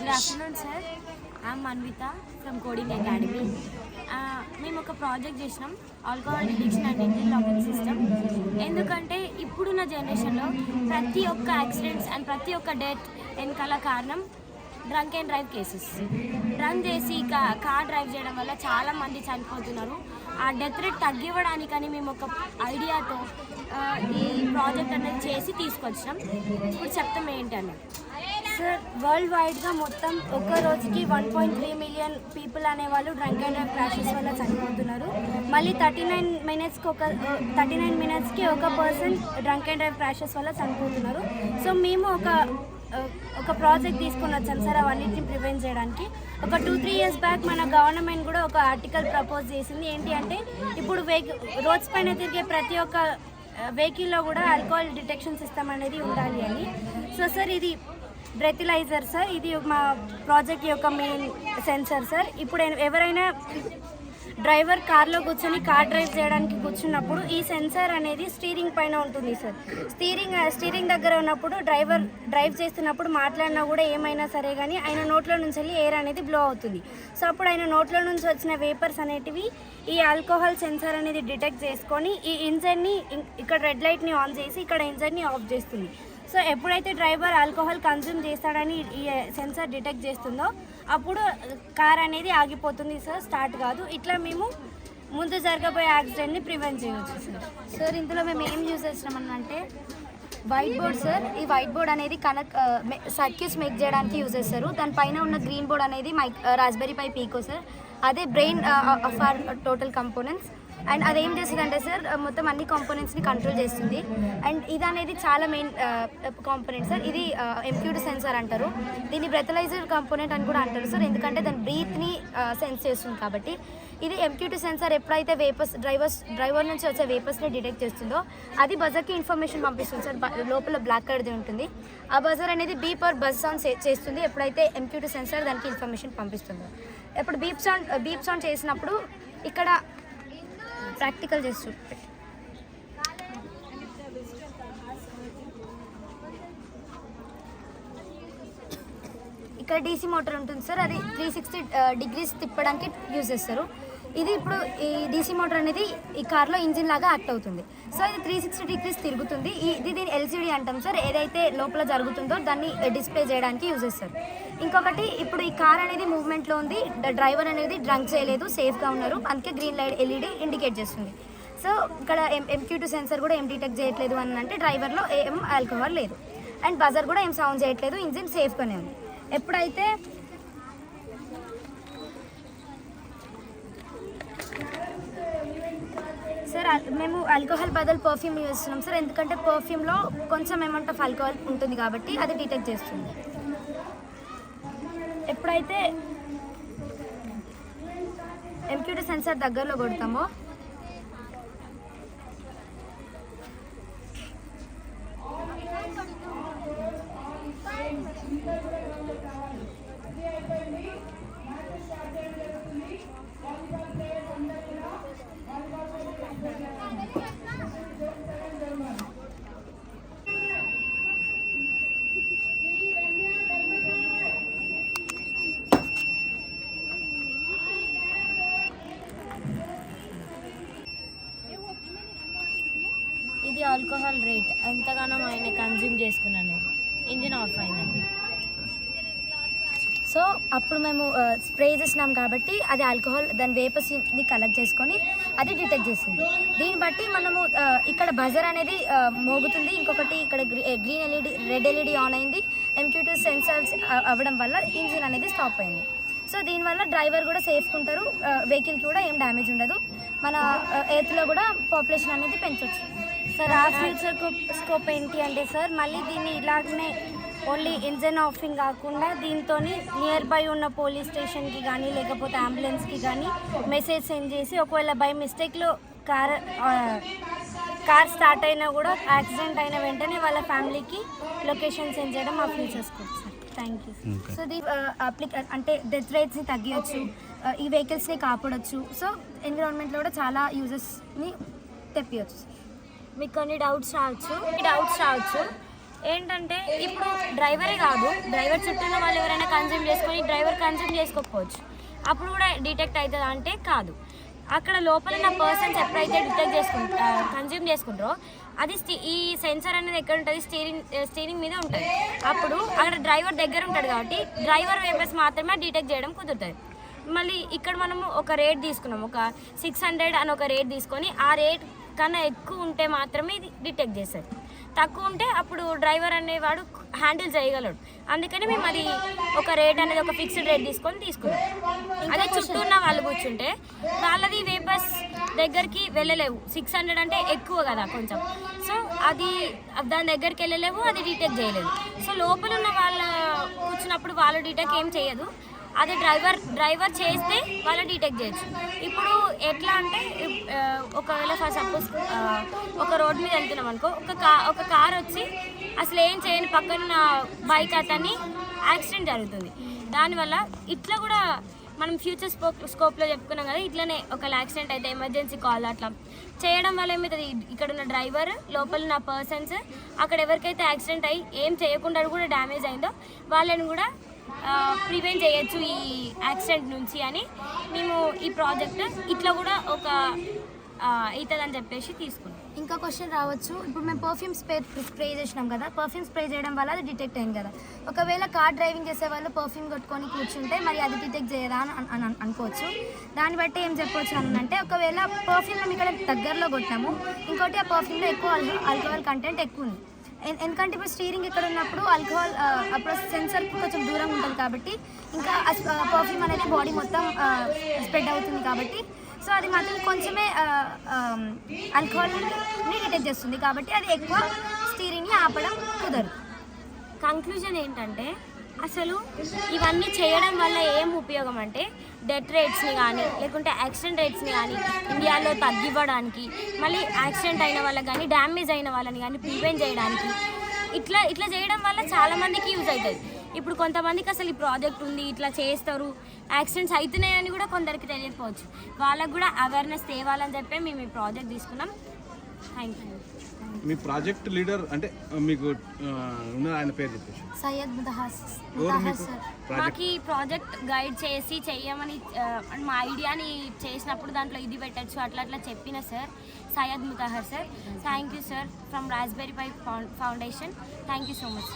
Good afternoon sir I'm Manvitha from coding academy మేము ఒక project చేసినాం alcohol detection and engine locking system ఎందుకంటే ఇప్పుడున్న జనరేషన్లో ప్రతి ఒక్క యాక్సిడెంట్స్ అండ్ ప్రతి ఒక్క డెత్ వెనకాల కారణం drunk and drive cases drunk చేసి కార్ డ్రైవ్ చేయడం వల్ల చాలామంది చనిపోతున్నారు. ఆ డెత్ రేట్ తగ్గివ్వడానికని మేము ఒక ఐడియాతో uh, ఈ ప్రాజెక్ట్ అనేది చేసి తీసుకొచ్చినాం. ఇప్పుడు చెప్తాం ఏంటని సార్ వరల్డ్ వైడ్గా మొత్తం ఒక్క రోజుకి one point three million people అనేవాళ్ళు డ్రంక్ అండ్ డ్రైవ్ క్రాషెస్ వల్ల చనిపోతున్నారు. మళ్ళీ థర్టీ నైన్ మినిట్స్కి ఒక థర్టీ నైన్ మినిట్స్కి ఒక person drunk and drive crashes వల్ల చనిపోతున్నారు. సో మేము ఒక ఒక ప్రాజెక్ట్ తీసుకుని వచ్చాం సార్ అవన్నిటిని ప్రివెంట్ చేయడానికి. ఒక టూ త్రీ ఇయర్స్ బ్యాక్ మన గవర్నమెంట్ కూడా ఒక ఆర్టికల్ ప్రపోజ్ చేసింది. ఏంటి అంటే ఇప్పుడు వెహికల్ రోడ్స్ పైన తిరిగే ప్రతి ఒక్క వెహికల్లో కూడా ఆల్కహాల్ డిటెక్షన్ సిస్టమ్ అనేది ఉండాలి అని. సో సార్ ఇది బ్రెతిలైజర్ సార్. ఇది మా ప్రాజెక్ట్ యొక్క మెయిన్ సెన్సర్ సార్. ఇప్పుడు ఎవరైనా డ్రైవర్ కార్లో కూర్చొని కార్ డ్రైవ్ చేయడానికి కూర్చున్నప్పుడు ఈ సెన్సార్ అనేది స్టీరింగ్ పైన ఉంటుంది సార్. స్టీరింగ్ స్టీరింగ్ దగ్గర ఉన్నప్పుడు డ్రైవర్ డ్రైవ్ చేస్తున్నప్పుడు మాట్లాడినా కూడా ఏమైనా సరే కానీ ఆయన నోట్లో నుంచి వెళ్ళి ఎయిర్ అనేది బ్లో అవుతుంది. సో అప్పుడు ఆయన నోట్లో నుంచి వచ్చిన వేపర్స్ అనేటివి ఈ ఆల్కహాల్ సెన్సార్ అనేది డిటెక్ట్ చేసుకొని ఈ ఇంజన్ని ఇక్కడ రెడ్ లైట్ని ఆన్ చేసి ఇక్కడ ఇంజన్ని ఆఫ్ చేస్తుంది. సో ఎప్పుడైతే డ్రైవర్ ఆల్కహాల్ కన్జ్యూమ్ చేస్తాడని ఈ సెన్సార్ డిటెక్ట్ చేస్తుందో అప్పుడు కార్ అనేది ఆగిపోతుంది సార్ స్టార్ట్ కాదు. ఇట్లా మేము ముందు జరగబోయే యాక్సిడెంట్ని ప్రివెంట్ చేయవచ్చు సార్. సార్ ఇందులో మేము ఏం యూజ్ చేస్తున్నామంటే వైట్ బోర్డ్ సార్ ఈ వైట్ బోర్డ్ అనేది కనెక్ట్ సర్క్యూట్స్ మేక్ చేయడానికి యూజ్ చేస్తారు. దానిపైన ఉన్న గ్రీన్ బోర్డ్ అనేది mic raspberry pi pico sir. అదే brain of our total components. And అది ఏం అంటే సార్ మొత్తం అన్ని కాంపోనెంట్స్ని కంట్రోల్ చేస్తుంది. అండ్ ఇది అనేది చాలా మెయిన్ కాంపోనెంట్ సార్. ఇది ఎంక్యూడ్ సెన్సార్ అంటారు. దీన్ని బ్రెథలైజర్ కాంపోనెంట్ అని కూడా అంటారు సార్. ఎందుకంటే దాని బ్రీత్ని సెన్స్ చేస్తుంది కాబట్టి. ఇది ఎంక్యూటీ సెన్సార్ ఎప్పుడైతే వేపర్స్ డ్రైవర్స్ డ్రైవర్ నుంచి వచ్చే వేపర్స్ని డిటెక్ట్ చేస్తుందో అది బజర్కి ఇన్ఫర్మేషన్ పంపిస్తుంది సార్. లోపల బ్లాక్ కలర్ది ఉంటుంది. ఆ బజర్ అనేది బీప్ ఆర్ బజ్ సౌండ్ చేస్తుంది. ఎప్పుడైతే ఎంక్యూటీ సెన్సార్ దానికి ఇన్ఫర్మేషన్ పంపిస్తుందో. ఇప్పుడు బీప్ సౌండ్ బీప్ సౌండ్ చేసినప్పుడు ఇక్కడ ప్రాక్టికల్ చేసి చూపెట్టి ఇక్కడ డీసీ మోటార్ ఉంటుంది సార్. అది త్రీ సిక్స్టీ డిగ్రీస్ తిప్పడానికి యూజ్ చేస్తారు. ఇది ఇప్పుడు ఈ డీసీ మోటార్ అనేది ఈ కార్లో ఇంజిన్ లాగా యాక్ట్ అవుతుంది. సో ఇది త్రీ సిక్స్టీ డిగ్రీస్ తిరుగుతుంది. ఇది దీని ఎల్సిడి అంటాం సార్ ఏదైతే లోపల జరుగుతుందో దాన్ని డిస్ప్లే చేయడానికి యూజ్ చేస్తారు. ఇంకొకటి ఇప్పుడు ఈ కార్ అనేది మూవ్మెంట్లో ఉంది. డ్రైవర్ అనేది డ్రంక్ చేయలేదు సేఫ్గా ఉన్నారు. అందుకే గ్రీన్ లైట్ ఎల్ఈడి ఇండికేట్ చేస్తుంది. సో ఇక్కడ ఎం ఎంక్యూ టూ సెన్సర్ కూడా ఏం డిటెక్ట్ చేయట్లేదు అని అంటే డ్రైవర్లో ఏం ఆల్కహాల్ లేదు. అండ్ బజర్ కూడా ఏం సౌండ్ చేయట్లేదు. ఇంజిన్ సేఫ్గానే ఉంది. ఎప్పుడైతే సార్ అల్- మేము ఆల్కహాల్ బదులు పర్ఫ్యూమ్ యూజ్ చేస్తున్నాం సార్. ఎందుకంటే పర్ఫ్యూమ్లో కొంచెం అమౌంట్ ఆఫ్ ఆల్కహాల్ ఉంటుంది కాబట్టి అది డిటెక్ట్ చేస్తుంది. ఎప్పుడైతే ఎంక్యూటీ సెన్సార్ దగ్గరలో కొడతామో ది ఆల్కహాల్ రేట్. ఎంతగానో ఆయన కన్జ్యూమ్ చేసుకున్నాను ఇంజిన్ ఆఫ్ అయిందండి సో అప్పుడు మేము స్ప్రే చేసినాం కాబట్టి అది ఆల్కహాల్ దాని వేపర్స్ని కలెక్ట్ చేసుకొని అది డిటెక్ట్ చేసింది. దీన్ని బట్టి మనము ఇక్కడ బజర్ అనేది మోగుతుంది. ఇంకొకటి ఇక్కడ green LED red LED on అయింది. ఎంక్యూ టూ సెన్సార్స్ అవ్వడం వల్ల ఇంజిన్ అనేది స్టాప్ అయింది. సో దీనివల్ల డ్రైవర్ కూడా సేఫ్గా ఉంటారు వెహికల్కి కూడా ఏం డ్యామేజ్ ఉండదు. మన ఎర్త్లో కూడా పాపులేషన్ అనేది పెంచవచ్చు సార్ ఆ ఫ్యూచర్ స్కోప్ ఏంటి అంటే సార్ మళ్ళీ దీన్ని ఇలాగనే ఓన్లీ ఇంజన్ ఆఫింగ్ కాకుండా దీంతో నియర్ బై ఉన్న పోలీస్ స్టేషన్కి కానీ లేకపోతే అంబులెన్స్కి కానీ మెసేజ్ సెండ్ చేసి ఒకవేళ బై మిస్టేక్లో కార్ కార్ స్టార్ట్ అయినా కూడా యాక్సిడెంట్ అయిన వెంటనే వాళ్ళ ఫ్యామిలీకి లొకేషన్ సెండ్ చేయడం మా future scope sir. Thank you so ఇది అప్లిక అంటే డెత్ రేట్స్ని తగ్గించచ్చు ఈ వెహికల్స్ని కాపాడొచ్చు సో ఎన్విరాన్మెంట్లో కూడా చాలా యూజెస్ని తెప్పియచ్చు మీకు కొన్ని డౌట్స్ రావచ్చు ఈ డౌట్స్ రావచ్చు. ఏంటంటే ఇప్పుడు డ్రైవరే కాదు డ్రైవర్ చుట్టూ ఉన్న వాళ్ళు ఎవరైనా కన్జ్యూమ్ చేసుకొని డ్రైవర్ కన్జ్యూమ్ చేసుకోకపోవచ్చు. అప్పుడు కూడా డిటెక్ట్ అవుతుందా అంటే కాదు. అక్కడ లోపల ఉన్న పర్సన్స్ ఎప్పుడైతే డిటెక్ట్ చేసుకుంటా కన్జ్యూమ్ చేసుకుంటారో అది ఈ సెన్సర్ అనేది ఎక్కడ ఉంటుంది? స్టీరింగ్ స్టీరింగ్ మీద ఉంటుంది. అప్పుడు అక్కడ డ్రైవర్ దగ్గర ఉంటాడు కాబట్టి డ్రైవర్ వేపర్స్ మాత్రమే డిటెక్ట్ చేయడం కుదురుతుంది. మళ్ళీ ఇక్కడ మనము ఒక రేట్ తీసుకున్నాం. ఒక సిక్స్ హండ్రెడ్ అని ఒక రేట్ తీసుకొని ఆ రేట్ కన్నా ఎక్కువ ఉంటే మాత్రమే ఇది డిటెక్ట్ చేస్తారు తక్కువ ఉంటే అప్పుడు డ్రైవర్ అనేవాడు హ్యాండిల్ చేయగలడు. అందుకని మేము అది ఒక రేట్ అనేది ఒక ఫిక్స్డ్ రేట్ తీసుకొని తీసుకున్నాం. అదే చుట్టూ ఉన్న వాళ్ళు కూర్చుంటే వాళ్ళది వేపర్స్ దగ్గరికి వెళ్ళలేవు. సిక్స్ హండ్రెడ్ అంటే ఎక్కువ కదా కొంచెం. సో అది దాని దగ్గరికి వెళ్ళలేవు అది డిటెక్ట్ చేయలేదు. సో లోపల ఉన్న వాళ్ళ కూర్చున్నప్పుడు వాళ్ళు డిటెక్ట్ ఏం చేయదు. అది డ్రైవర్ డ్రైవర్ చేస్తే వాళ్ళు డిటెక్ట్ చేయొచ్చు. ఇప్పుడు ఎట్లా అంటే ఒకవేళ ఫర్ సపోజ్ ఒక రోడ్ మీద వెళ్తున్నాం అనుకో ఒక కా ఒక కార్ వచ్చి అసలు ఏం చేయని పక్కన బైక్ అతని యాక్సిడెంట్ జరుగుతుంది. దానివల్ల ఇట్లా కూడా మనం ఫ్యూచర్ స్కోప్ స్కోప్లో చెప్పుకున్నాం కదా ఇట్లనే ఒక యాక్సిడెంట్ అయితే ఎమర్జెన్సీ కాల్ అట్లా చేయడం వల్ల ఏమవుతుంది? ఇక్కడ ఉన్న డ్రైవర్ లోపల ఉన్న పర్సన్స్ అక్కడ ఎవరికైతే యాక్సిడెంట్ అయ్యి ఏం చేయకుండా కూడా డ్యామేజ్ అయిందో వాళ్ళని కూడా ప్రివెంట్ చేయొచ్చు ఈ యాక్సిడెంట్ నుంచి అని మేము ఈ ప్రాజెక్ట్ ఇట్లా కూడా ఒక అవుతుందని చెప్పేసి తీసుకున్నాం. ఇంకా క్వశ్చన్ రావచ్చు. ఇప్పుడు మేము పర్ఫ్యూమ్ స్ప్రే స్ప్రే చేసినాం కదా పర్ఫ్యూమ్ స్ప్రే చేయడం వల్ల అది డిటెక్ట్ అయింది కదా. ఒకవేళ కార్ డ్రైవింగ్ చేసే వాళ్ళు పర్ఫ్యూమ్ కొట్టుకొని కూర్చుంటే మరి అది డిటెక్ట్ చేయదా అని అనుకోవచ్చు. దాన్ని బట్టి ఏం చెప్పవచ్చు అని అంటే ఒకవేళ పర్ఫ్యూమ్ మేము ఇక్కడ దగ్గరలో కొట్టాము ఇంకోటి ఆ పర్ఫ్యూమ్లో ఎక్కువ ఆల్కహాల్ కంటెంట్ ఎక్కువ ఉంది. ఎందుకంటే ఇప్పుడు స్టీరింగ్ ఇక్కడ ఉన్నప్పుడు ఆల్కహాల్ అప్పుడు సెన్సర్ కొంచెం దూరంగా ఉంటుంది కాబట్టి ఇంకా పర్ఫ్యూమ్ అనేది బాడీ మొత్తం స్ప్రెడ్ అవుతుంది కాబట్టి. సో అది మాత్రం కొంచెమే ఆల్కహాల్ని డిటెక్ట్ చేస్తుంది కాబట్టి అది ఎక్కువ స్టీరింగ్ని ఆపడం కుదరదు. కంక్లూజన్ ఏంటంటే అసలు ఇవన్నీ చేయడం వల్ల ఏం ఉపయోగం అంటే డెత్ రేట్స్ని కానీ లేకుంటే యాక్సిడెంట్ రేట్స్ని కానీ ఇండియాలో తగ్గివ్వడానికి మళ్ళీ యాక్సిడెంట్ అయిన వాళ్ళకి కానీ డ్యామేజ్ అయిన వాళ్ళని కానీ ప్రివెంట్ చేయడానికి ఇట్లా ఇట్లా చేయడం వల్ల చాలామందికి యూజ్ అవుతుంది ఇప్పుడు కొంతమందికి అసలు ఈ ప్రాజెక్ట్ ఉంది ఇట్లా చేస్తారు యాక్సిడెంట్స్ అవుతున్నాయని కూడా కొందరికి తెలియకపోవచ్చు. వాళ్ళకు కూడా అవేర్నెస్ తేవాలని చెప్పి మేము ఈ ప్రాజెక్ట్ తీసుకున్నాం. థ్యాంక్ యూ మీ ప్రాజెక్ట్ లీడర్ అంటే మీకు ఉన్న ఆయన పేరు చెప్పేసి. సయ్యద్ ముతహాస్ మీకు సార్. ప్రాజెక్ట్? మాకు ఈ ప్రాజెక్ట్ గైడ్ చేసి చెయ్యమని మా ఐడియాని చేసినప్పుడు దాంట్లో ఇది పెట్టచ్చు అట్లా అట్లా చెప్పిన sir. Syed Mutahar sir. Thank you sir from raspberry pi foundation thank you so much